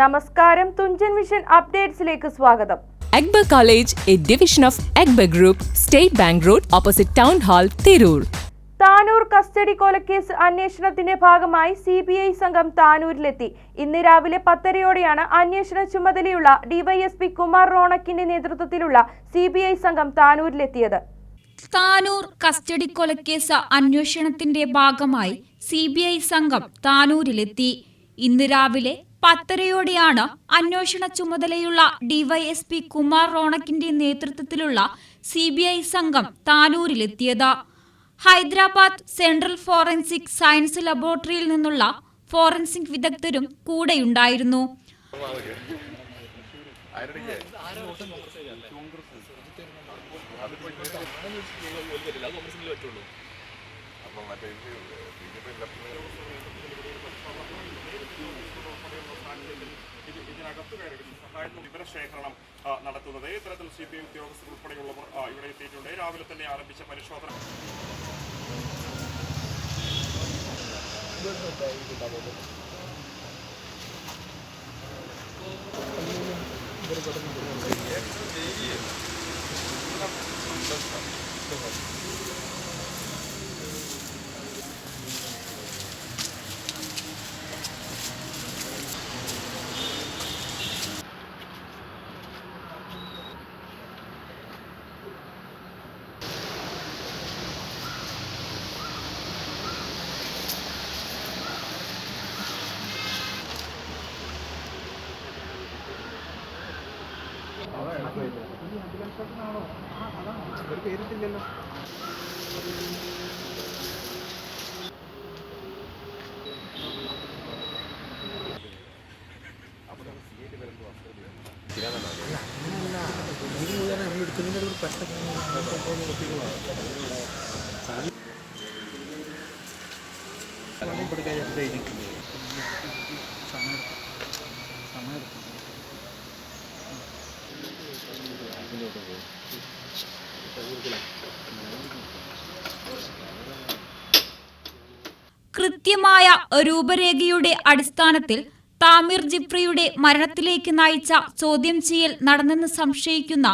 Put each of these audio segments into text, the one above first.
നമസ്കാരം. തുഞ്ചൻ മിഷൻ അപ്ഡേറ്റ്സിലേക്ക് സ്വാഗതം. Akbar college A division of Akbar group state bank road opposite town hall Tirur. Tanur custody കൊലക്കേസ് അന്വേഷണത്തിന്റെ ഭാഗമായി സി ബി ഐ സംഘം താനൂരിലെത്തി. ഇന്ന് രാവിലെ പത്തരയോടെയാണ് അന്വേഷണ ചുമതലയുള്ള ഡിവൈഎസ്പി കുമാർ റോണക്കിന്റെ നേതൃത്വത്തിലുള്ള സി ബി ഐ സംഘം താനൂരിലെത്തിയത്. താനൂർ കസ്റ്റഡി കൊലക്കേസ് അന്വേഷണത്തിന്റെ ഭാഗമായി സി ബി ഐ സംഘം താനൂരിലെത്തി. ഇന്ന് രാവിലെ പത്തരയോടെയാണ് അന്വേഷണ ചുമതലയുള്ള ഡിവൈഎസ്പി കുമാർ റോണക്കിന്റെ നേതൃത്വത്തിലുള്ള സി ബി ഐ സംഘം താനൂരിലെത്തിയത്. ഹൈദരാബാദ് സെൻട്രൽ ഫോറൻസിക് സയൻസ് ലബോറട്ടറിയിൽ നിന്നുള്ള ഫോറൻസിക് വിദഗ്ധരും കൂടെയുണ്ടായിരുന്നു. ഇതിനകത്ത് കയറി സഹായത്തിന് വിവരശേഖരണം ആ, നടത്തുന്നത് ഇത്തരത്തിൽ സി പി ഐ ഉദ്യോഗസ്ഥർ ഉൾപ്പെടെയുള്ളവർ ഇവിടെ എത്തിയിട്ടുണ്ട് രാവിലെ തന്നെ ആരംഭിച്ച പരിശോധന പേരിട്ടില്ലല്ലോ എടുക്കുന്നതിന്റെ ഒരു പെട്ടെന്ന് സമയം എടുക്കാൻ കൃത്യമായ രൂപരേഖയുടെ അടിസ്ഥാനത്തിൽ താമിർ ജിഫ്രിയുടെ മരണത്തിലേക്ക് നയിച്ച ചോദ്യം ചെയ്യൽ നടന്നെന്ന് സംശയിക്കുന്ന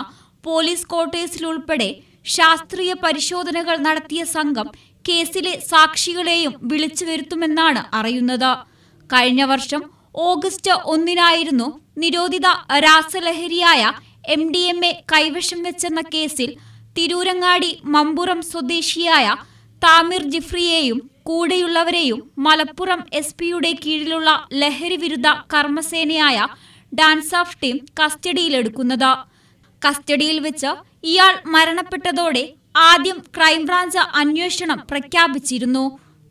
പോലീസ് ക്വാർട്ടേഴ്സിലുൾപ്പെടെ ശാസ്ത്രീയ പരിശോധനകൾ നടത്തിയ സംഘം കേസിലെ സാക്ഷികളെയും വിളിച്ചു വരുത്തുമെന്നാണ് അറിയുന്നത്. കഴിഞ്ഞ വർഷം ഓഗസ്റ്റ് ഒന്നിനായിരുന്നു നിരോധിത രാസലഹരിയായ എം ഡി എം എ കൈവശം വെച്ചെന്ന കേസിൽ തിരൂരങ്ങാടി മമ്പുറം സ്വദേശിയായ താമിർ ജിഫ്രിയെയും കൂടെയുള്ളവരെയും മലപ്പുറം എസ് പിയുടെ കീഴിലുള്ള ലഹരി വിരുദ്ധ കർമ്മസേനയായ ഡാൻസ് ഓഫ് ടീം കസ്റ്റഡിയിലെടുക്കുന്നത്. കസ്റ്റഡിയിൽ വെച്ച് ഇയാൾ മരണപ്പെട്ടതോടെ ആദ്യം ക്രൈംബ്രാഞ്ച് അന്വേഷണം പ്രഖ്യാപിച്ചിരുന്നു.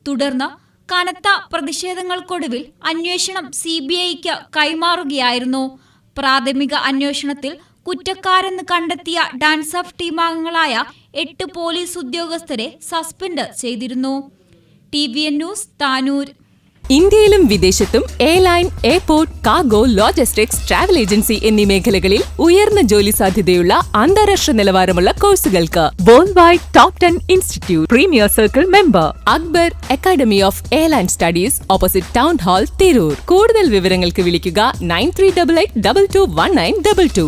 തുടർന്ന് കനത്ത പ്രതിഷേധങ്ങൾക്കൊടുവിൽ അന്വേഷണം സി ബി ഐക്ക് കൈമാറുകയായിരുന്നു. പ്രാഥമിക അന്വേഷണത്തിൽ കുറ്റക്കാരെന്ന് കണ്ടെത്തിയ ഡാൻസ് ഓഫ് ടീമംഗങ്ങളായ എട്ട് പോലീസ് ഉദ്യോഗസ്ഥരെ സസ്പെൻഡ് ചെയ്തിരുന്നു. N news Tanur. ഇന്ത്യയിലും വിദേശത്തും airline airport cargo logistics travel agency എന്നീ മേഖലകളിൽ ഉയർന്ന ജോലി സാധ്യതയുള്ള അന്താരാഷ്ട്ര നിലവാരമുള്ള കോഴ്സുകൾക്ക് world wide top ten institute premier circle member Akbar academy of airline studies opposite town hall Tirur. കൂടുതൽ വിവരങ്ങൾക്ക് വിളിക്കുക nine three double eight double two one nine double two